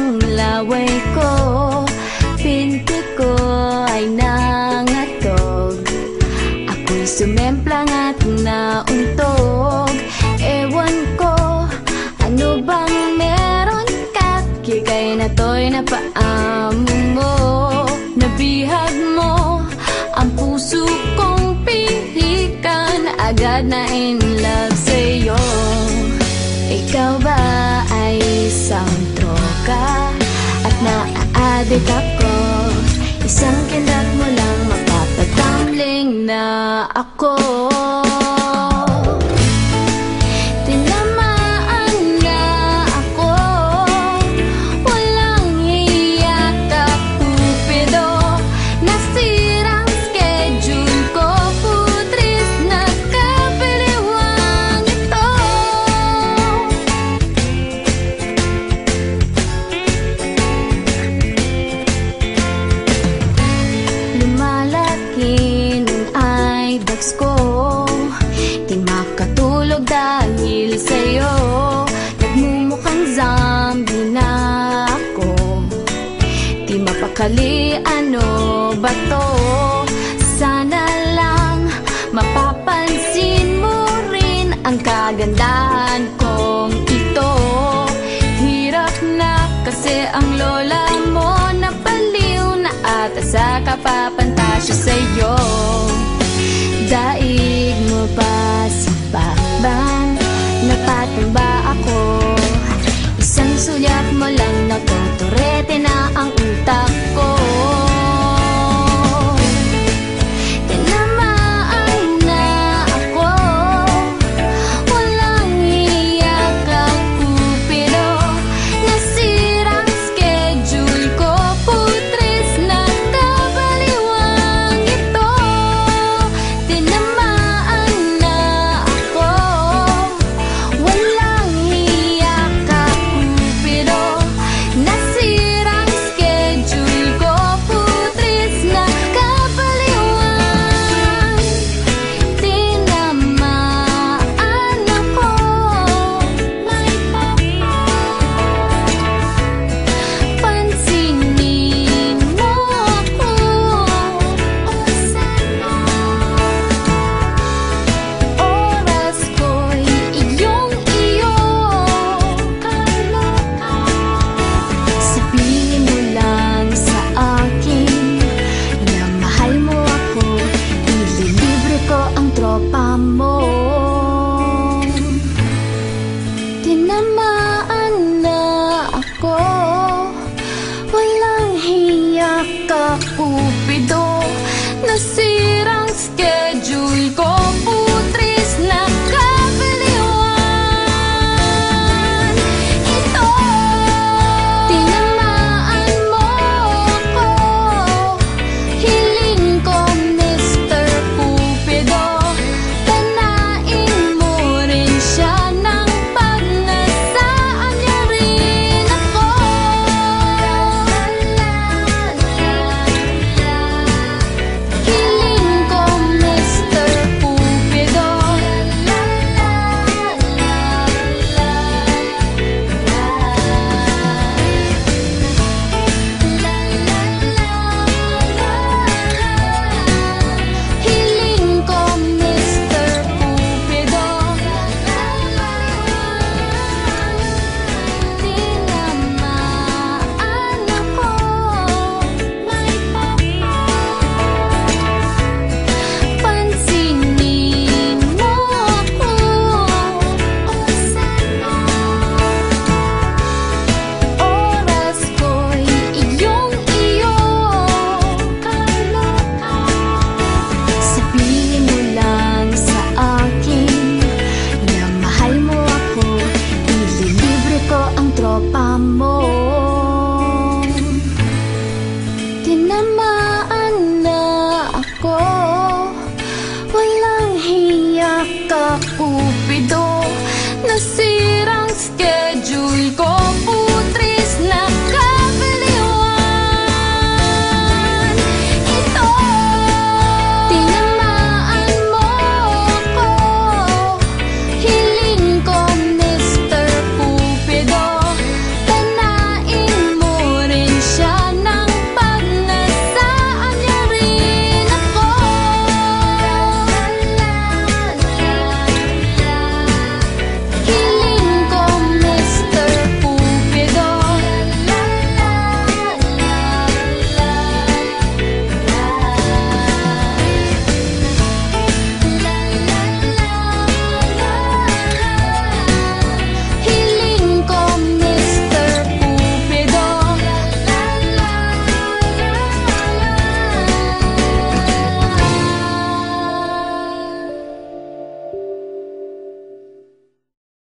ang ko Pinti ko ay nangatog. Ako'y sumemplang at Ewan ko, ano bang meron? Ka? Kikay na to'y napaamo mo. Mo ang puso kong pihikan. Agad na in love ka At naaadik ako. Isang kinat mo lang Mapapatamling na ako. Mali ano ba to? Sana lang mapapansin mo rin ang kagandahan kong ito Hirap na kasi ang lola mo napaliw na ata sa kapapantasya sa'yo